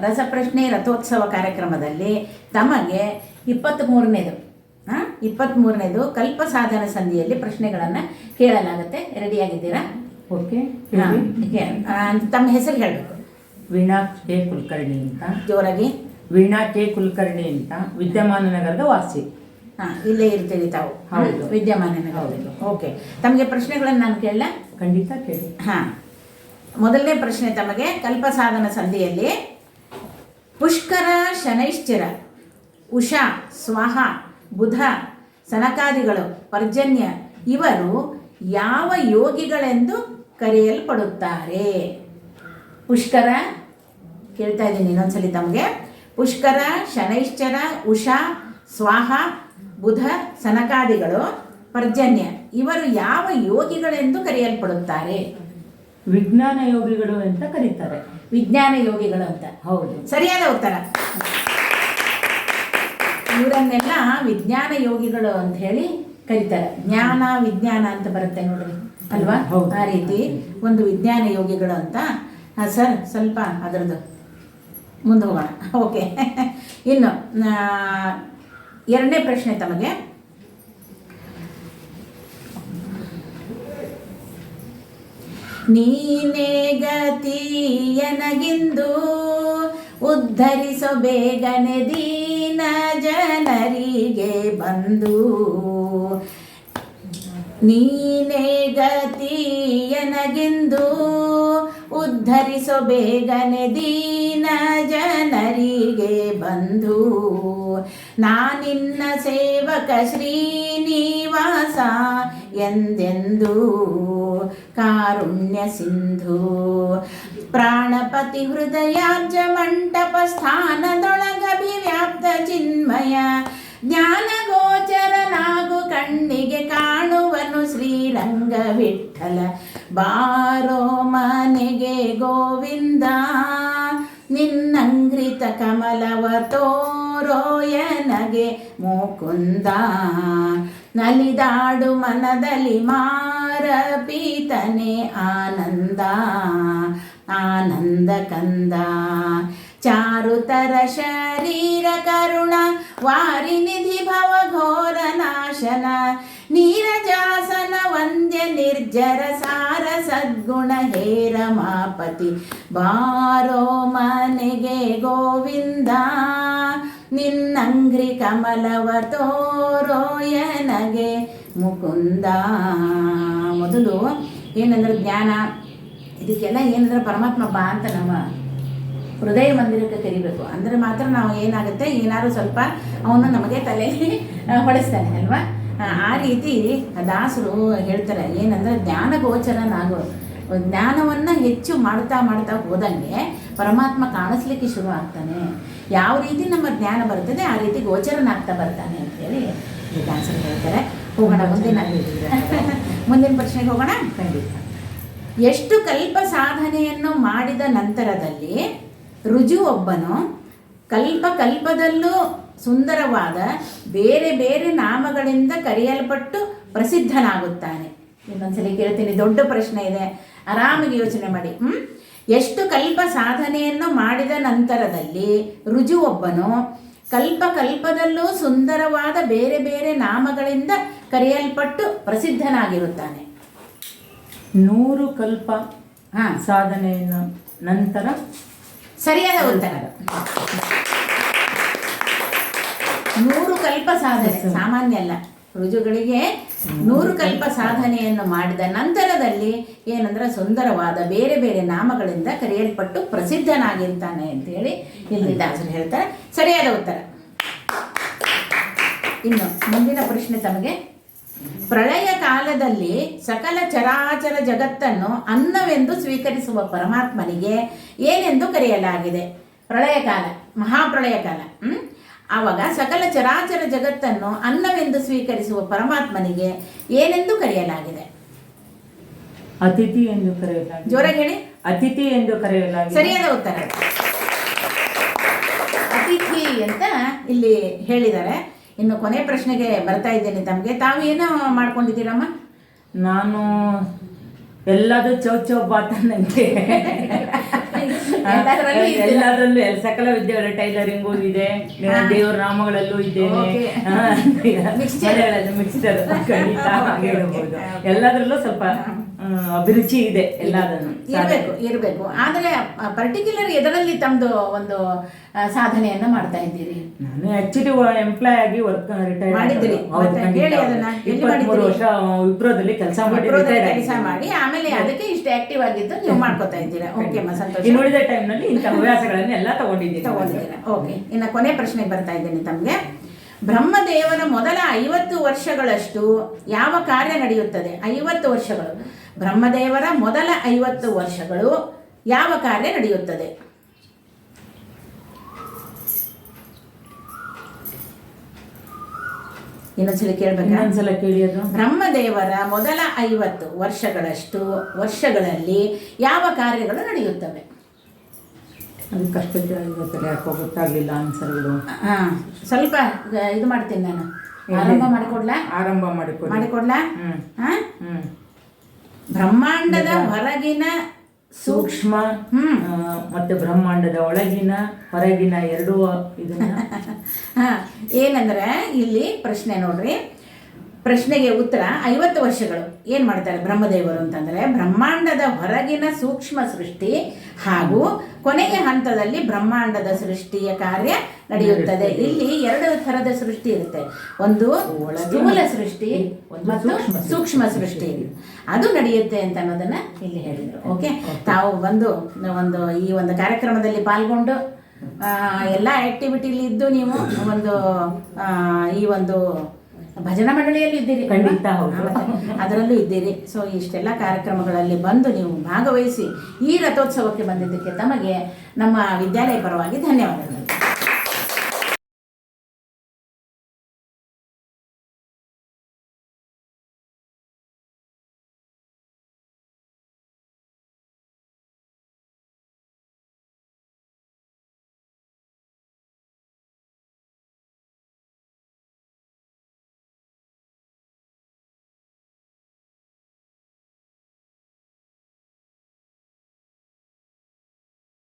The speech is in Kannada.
ರಸಪ್ರಶ್ನೆ ರಥೋತ್ಸವ ಕಾರ್ಯಕ್ರಮದಲ್ಲಿ ತಮಗೆ ಇಪ್ಪತ್ತ್ಮೂರನೇದು ಹಾಂ ಇಪ್ಪತ್ತ್ಮೂರನೇದು ಕಲ್ಪ ಸಾಧನ ಸಂಧಿಯಲ್ಲಿ ಪ್ರಶ್ನೆಗಳನ್ನು ಕೇಳಲಾಗುತ್ತೆ. ರೆಡಿಯಾಗಿದ್ದೀರಾ? ಓಕೆ. ಹಾಂ ತಮ್ಮ ಹೆಸರು ಹೇಳಬೇಕು. ವೀಣಾ ಕೆ. ಕುಲಕರ್ಣಿ ಅಂತ. ಜೋರಾಗಿ. ವೀಣಾ ಕೆ. ಕುಲಕರ್ಣಿ ಅಂತ ವಿದ್ಯಮಾನ ನಗರದ ವಾಸಿ. ಹಾಂ ಇಲ್ಲೇ ಇರ್ತೀರಿ ತಾವು. ಹೌದು. ವಿದ್ಯಮಾನ ಹೌದು. ಓಕೆ. ತಮಗೆ ಪ್ರಶ್ನೆಗಳನ್ನು ನಾನು ಕೇಳಲ್ಲ ಖಂಡಿತ ಕೇಳಿ. ಹಾಂ. ಮೊದಲನೇ ಪ್ರಶ್ನೆ ತಮಗೆ ಕಲ್ಪ ಸಾಧನ ಸಂಧಿಯಲ್ಲಿ ಪುಷ್ಕರ ಶನೈಶ್ಚರ, ಉಷಾ, ಸ್ವಾಹ, ಬುಧ, ಸನಕಾದಿಗಳು, ಪರ್ಜನ್ಯ, ಇವರು ಯಾವ ಯೋಗಿಗಳೆಂದು ಕರೆಯಲ್ಪಡುತ್ತಾರೆ? ಪುಷ್ಕರ, ಕೇಳ್ತಾ ಇದ್ದೀನಿ ಇನ್ನೊಂದ್ಸಲಿ ತಮಗೆ. ಪುಷ್ಕರ, ಶನೈಶ್ಚರ, ಉಷಾ, ಸ್ವಾಹ, ಬುಧ, ಸನಕಾದಿಗಳು, ಪರ್ಜನ್ಯ, ಇವರು ಯಾವ ಯೋಗಿಗಳೆಂದು ಕರೆಯಲ್ಪಡುತ್ತಾರೆ? ವಿಜ್ಞಾನ ಯೋಗಿಗಳು ಅಂತ ಕರೀತಾರೆ. ವಿಜ್ಞಾನ ಯೋಗಿಗಳು ಅಂತ. ಹೌದು. ಸರಿಯಾದ ಉತ್ತರ. ಇವರನ್ನೆಲ್ಲ ವಿಜ್ಞಾನ ಯೋಗಿಗಳು ಅಂತ ಹೇಳಿ ಕರೀತಾರೆ. ಜ್ಞಾನ ವಿಜ್ಞಾನ ಅಂತ ಬರುತ್ತೆ ನೋಡ್ರಿ. ಅಲ್ವಾ. ಆ ರೀತಿ ಒಂದು ವಿಜ್ಞಾನ ಯೋಗಿಗಳು ಅಂತ. ಸರ್ ಸ್ವಲ್ಪ ಅದರದ್ದು ಮುಂದೆ ಹೋಗೋಣ. ಓಕೆ. ಇನ್ನು ಎರಡನೇ ಪ್ರಶ್ನೆ ತಮಗೆ. ನೀನೇ ಗತಿಯನಗಿಂದು ಉದ್ಧರಿಸೋ ಬೇಗನೆ ದೀನ ಜನರಿಗೆ ಬಂದು. ನೀನೇ ಗತಿಯನಗಿಂದು ಉದ್ಧರಿಸೋ ಬೇಗನೆ ದೀನ ಜನರಿಗೆ ಬಂದು. ನಾನಿನ್ನ ಸೇವಕ ಶ್ರೀನಿವಾಸ ಎಂದೆಂದು? ಕಾರುಣ್ಯ ಸಿಂಧು. ಪ್ರಾಣಪತಿ ಹೃದಯಾರ್ಜ ಮಂಟಪ ಸ್ಥಾನದೊಳಗಭಿವ್ಯಾಪ್ತ ಚಿನ್ಮಯ. ಜ್ಞಾನ ಗೋಚರನಾಗು ಕಣ್ಣಿಗೆ ಕಾಣುವನು ಶ್ರೀರಂಗ ವಿಠಲ ಬಾರೋ ಮನೆಗೆ ಗೋವಿಂದ. ನಿನ್ನಂಗ್ರಿತ ಕಮಲವ ತೋರೋಯನಗೆ ಮುಕುಂದ. ನಲಿದಾಡು ಮನದಲ್ಲಿ ಮಾರ ಪೀತನೆ ಆನಂದ. ಆನಂದ ಕಂದ. ಚಾರುತರ ಶರೀರ ಕರುಣ ವಾರಿನಿಧಿ ಭವ ಘೋರ ನಾಶನ. ನೀರಜಾಸನ ವಂದ್ಯ ನಿರ್ಜರಸ ಸದ್ಗುಣ ಹೇರಮಾಪತಿ ಬಾರೋ ಮನೆಗೆ ಗೋವಿಂದ, ನಿನ್ನಂಗ್ರಿ ಕಮಲವ ತೋರೋಯನಗೆ ಮುಕುಂದ. ಮೊದಲು ಏನಂದ್ರೆ ಜ್ಞಾನ, ಇದಕ್ಕೆಲ್ಲ ಏನಂದ್ರೆ ಪರಮಾತ್ಮ ಬಾ ಅಂತ ನಮ್ಮ ಹೃದಯ ಮಂದಿರಕ್ಕೆ ಕರಿಬೇಕು. ಅಂದರೆ ಮಾತ್ರ ನಾವು ಏನಾಗುತ್ತೆ, ಏನಾದ್ರು ಸ್ವಲ್ಪ ಅವನು ನಮಗೆ ತಲೆಯಲ್ಲಿ ಹೊಡೆಸ್ತಾನೆ ಅಲ್ವಾ? ಆ ರೀತಿ ದಾಸರು ಹೇಳ್ತಾರೆ, ಏನಂದ್ರೆ ಜ್ಞಾನ ಗೋಚರನಾಗೋ. ಜ್ಞಾನವನ್ನು ಹೆಚ್ಚು ಮಾಡ್ತಾ ಮಾಡ್ತಾ ಹೋದಂಗೆ ಪರಮಾತ್ಮ ಕಾಣಿಸ್ಲಿಕ್ಕೆ ಶುರು ಆಗ್ತಾನೆ. ಯಾವ ರೀತಿ ನಮ್ಮ ಜ್ಞಾನ ಬರ್ತದೆ ಆ ರೀತಿ ಗೋಚರನಾಗ್ತಾ ಬರ್ತಾನೆ ಅಂತೇಳಿ ಈ ಆನ್ಸರ್ ಹೇಳ್ತಾರೆ. ಹೋಗೋಣ, ಮುಂದಿನ ಮುಂದಿನ ಪ್ರಶ್ನೆಗೆ ಹೋಗೋಣ. ಖಂಡಿತ. ಎಷ್ಟು ಕಲ್ಪ ಸಾಧನೆಯನ್ನು ಮಾಡಿದ ನಂತರದಲ್ಲಿ ರುಜು ಒಬ್ಬನು ಕಲ್ಪ ಕಲ್ಪದಲ್ಲೂ ಸುಂದರವಾದ ಬೇರೆ ಬೇರೆ ನಾಮಗಳಿಂದ ಕರೆಯಲ್ಪಟ್ಟು ಪ್ರಸಿದ್ಧನಾಗುತ್ತಾನೆ. ಇನ್ನೊಂದ್ಸಲಿ ಕೇಳ್ತೀನಿ, ದೊಡ್ಡ ಪ್ರಶ್ನೆ ಇದೆ. ಆರಾಮಾಗಿ ಯೋಚನೆ ಮಾಡಿ. ಹ್ಞೂ ಎಷ್ಟು ಕಲ್ಪ ಸಾಧನೆಯನ್ನು ಮಾಡಿದ ನಂತರದಲ್ಲಿ ರುಜು ಒಬ್ಬನು ಕಲ್ಪ ಕಲ್ಪದಲ್ಲೂ ಸುಂದರವಾದ ಬೇರೆ ಬೇರೆ ನಾಮಗಳಿಂದ ಕರೆಯಲ್ಪಟ್ಟು ಪ್ರಸಿದ್ಧನಾಗಿರುತ್ತಾನೆ. ನೂರು ಕಲ್ಪ ಹಾಂ. ಸಾಧನೆಯನ್ನು ನಂತರ ಸರಿಯಾದ ಉತ್ತರ ನೂರು ಕಲ್ಪ ಸಾಧನೆ ಸಾಮಾನ್ಯ ಅಲ್ಲ. ರುಜುಗಳಿಗೆ ನೂರು ಕಲ್ಪ ಸಾಧನೆಯನ್ನು ಮಾಡಿದ ನಂತರದಲ್ಲಿ ಏನಂದ್ರೆ ಸುಂದರವಾದ ಬೇರೆ ಬೇರೆ ನಾಮಗಳಿಂದ ಕರೆಯಲ್ಪಟ್ಟು ಪ್ರಸಿದ್ಧನಾಗಿರ್ತಾನೆ ಅಂತೇಳಿ ಇಲ್ಲಿ ದಾಸರು ಹೇಳ್ತಾರೆ. ಸರಿಯಾದ ಉತ್ತರ. ಇನ್ನು ಮುಂದಿನ ಪ್ರಶ್ನೆ ತಮಗೆ, ಪ್ರಳಯ ಕಾಲದಲ್ಲಿ ಸಕಲ ಚರಾಚರ ಜಗತ್ತನ್ನು ಅನ್ನವೆಂದು ಸ್ವೀಕರಿಸುವ ಪರಮಾತ್ಮನಿಗೆ ಏನೆಂದು ಕರೆಯಲಾಗಿದೆ? ಪ್ರಳಯ ಕಾಲ, ಮಹಾಪ್ರಳಯ ಕಾಲ, ಹ್ಮ್? ಆವಾಗ ಸಕಲ ಚರಾಚರ ಜಗತ್ತನ್ನು ಅನ್ನವೆಂದು ಸ್ವೀಕರಿಸುವ ಪರಮಾತ್ಮನಿಗೆ ಏನೆಂದು ಕರೆಯಲಾಗಿದೆ? ಅತಿಥಿ ಎಂದು ಕರೆಯಲಾಗಿದೆ. ಜೋರಾಗಿ ಹೇಳಿ. ಅತಿಥಿ ಎಂದು ಕರೆಯಲಾಗಿದೆ. ಸರಿಯಾದ ಉತ್ತರ. ಅತಿಥಿ ಅಂತ ಇಲ್ಲಿ ಹೇಳಿದ್ದಾರೆ. ಇನ್ನು ಕೊನೆ ಪ್ರಶ್ನೆಗೆ ಬರ್ತಾ ಇದ್ದೇನೆ ತಮಗೆ. ತಾವು ಏನು ಮಾಡ್ಕೊಂಡಿದ್ದೀರಮ್ಮ? ನಾನು ಎಲ್ಲದೂ ಚೌಚೌ ಬಾತ ನನಗೆ ಎಲ್ಲದರಲ್ಲೂ ಸಕಲ ವಿದ್ಯೆಗಳು ಟೈಲರಿಂಗ್ ಇದೆ ದೇವರ ನಾಮಗಳಲ್ಲೂ ಇದ್ದೇನೆ. Mixture. ಮಿಕ್ಸ್ಚರ್ ಖಂಡಿತ ಹೇಳ್ಬೋದು. ಎಲ್ಲದರಲ್ಲೂ ಸ್ವಲ್ಪ ಅಭಿರುಚಿ ಇದೆ ಎಲ್ಲದನ್ನು. ಇರಬೇಕು ಇರಬೇಕು. ಆದರೆ ಪರ್ಟಿಕ್ಯುಲರ್ ಎದರಲ್ಲಿ ತಮ್ದು ಒಂದು ಸಾಧನೆಯನ್ನ ಮಾಡ್ತಾ ಇದ್ದೀರಿ. ನಾನು ಆಕ್ಚುಲಿ ಎಂಪ್ಲಾಯ್ ಆಗಿ ವರ್ಕ್ ರಿಟೈರ್. ಎಲ್ಲಿ? ವರ್ಷ ವಿಪ್ರೋದಲ್ಲಿ ಕೆಲಸ ಮಾಡಿ ರಿಟೈರ್ ಕೆಲಸ ಮಾಡಿ ಆಮೇಲೆ ಅದಕ್ಕೆ ಇಷ್ಟು ಆಕ್ಟಿವ್ ಆಗಿದ್ದು ನೀವು ಮಾಡ್ಕೊತಾ ಇದ್ದೀರಾ. ಓಕೆ ಅಮ್ಮ ಸಂತೋಷ. ಉಳಿದ ಟೈಮ್ನಲ್ಲಿ ಇಂಥ ಹವ್ಯಾಸಗಳನ್ನೆಲ್ಲ ತಗೊಂಡಿದ್ದೀನಿ. ತಗೊಂಡಿದ್ದೀರಾ. ಓಕೆ ಇನ್ನು ಕೊನೆ ಪ್ರಶ್ನೆಗೆ ಬರ್ತಾ ಇದ್ದೀನಿ ತಮಗೆ. ಬ್ರಹ್ಮದೇವನ ಮೊದಲ ಐವತ್ತು ವರ್ಷಗಳಷ್ಟು ಯಾವ ಕಾರ್ಯ ನಡೆಯುತ್ತದೆ? ಐವತ್ತು ವರ್ಷಗಳು. ಬ್ರಹ್ಮದೇವರ ಮೊದಲ ಐವತ್ತು ವರ್ಷಗಳು ಯಾವ ಕಾರ್ಯ ನಡೆಯುತ್ತದೆ? ಇನ್ನೊಂದ್ಸಲ ಕೇಳ್ಬೇಕಾ? ಇನ್ನೊಂದ್ಸಲ ಕೇಳಿದ್ರು ಬ್ರಹ್ಮದೇವರ ಮೊದಲ ಐವತ್ತು ವರ್ಷಗಳಷ್ಟು ವರ್ಷಗಳಲ್ಲಿ ಯಾವ ಕಾರ್ಯಗಳು ನಡೆಯುತ್ತವೆ? ಅದು ಕಷ್ಟ ಇವತ್ತಲ್ಲ ಯಾಕೋ ಗೊತ್ತಾಗ್ಲಿಲ್ಲ ಆನ್ಸರ್ಗಳು ಹಾಂ ಸ್ವಲ್ಪ ಇದು ಮಾಡ್ತೀನಿ ನಾನು. ಆರಂಭ ಮಾಡಿಕೊಡ್ಲಾ? ಆರಂಭ ಮಾಡಿಕೊಳ್ಳಿ ಮಾಡಿಕೊಡ್ಲಾ? ಹ್ಞೂ ಹಾ ಹ್ಮ್. ಬ್ರಹ್ಮಾಂಡದ ಹೊರಗಿನ ಸೂಕ್ಷ್ಮ ಮತ್ತೆ ಬ್ರಹ್ಮಾಂಡದ ಒಳಗಿನ ಹೊರಗಿನ ಎರಡೂ ಇದನ್ನ ಹಾ ಏನಂದ್ರೆ ಇಲ್ಲಿ ಪ್ರಶ್ನೆ ನೋಡ್ರಿ. ಪ್ರಶ್ನೆಗೆ ಉತ್ತರ ಐವತ್ತು ವರ್ಷಗಳು. ಏನು ಮಾಡ್ತಾರೆ ಬ್ರಹ್ಮದೇವರು ಅಂತಂದ್ರೆ ಬ್ರಹ್ಮಾಂಡದ ಹೊರಗಿನ ಸೂಕ್ಷ್ಮ ಸೃಷ್ಟಿ ಹಾಗೂ ಕೊನೆಯ ಹಂತದಲ್ಲಿ ಬ್ರಹ್ಮಾಂಡದ ಸೃಷ್ಟಿಯ ಕಾರ್ಯ ನಡೆಯುತ್ತದೆ. ಇಲ್ಲಿ ಎರಡು ಥರದ ಸೃಷ್ಟಿ ಇರುತ್ತೆ. ಒಂದು ಸ್ಥೂಲ ಸೃಷ್ಟಿ ಮತ್ತು ಸೂಕ್ಷ್ಮ ಸೃಷ್ಟಿ. ಅದು ನಡೆಯುತ್ತೆ ಅಂತ ಅನ್ನೋದನ್ನ ಇಲ್ಲಿ ಹೇಳಿದ್ರು. ಓಕೆ ತಾವು ಬಂದು ಒಂದು ಈ ಒಂದು ಕಾರ್ಯಕ್ರಮದಲ್ಲಿ ಪಾಲ್ಗೊಂಡು ಎಲ್ಲ ಆಕ್ಟಿವಿಟಿಲಿ ಇದ್ದು ನೀವು ಒಂದು ಆ, ಈ ಒಂದು ಭಜನಾ ಮಂಡಳಿಯಲ್ಲಿ ಇದ್ದೀರಿ ಖಂಡಿತ ಅದರಲ್ಲೂ ಇದ್ದೀರಿ. ಸೊ ಇಷ್ಟೆಲ್ಲ ಕಾರ್ಯಕ್ರಮಗಳಲ್ಲಿ ಬಂದು ನೀವು ಭಾಗವಹಿಸಿ ಈ ರಥೋತ್ಸವಕ್ಕೆ ಬಂದಿದ್ದಕ್ಕೆ ತಮಗೆ ನಮ್ಮ ವಿದ್ಯಾಲಯ ಪರವಾಗಿ ಧನ್ಯವಾದಗಳು.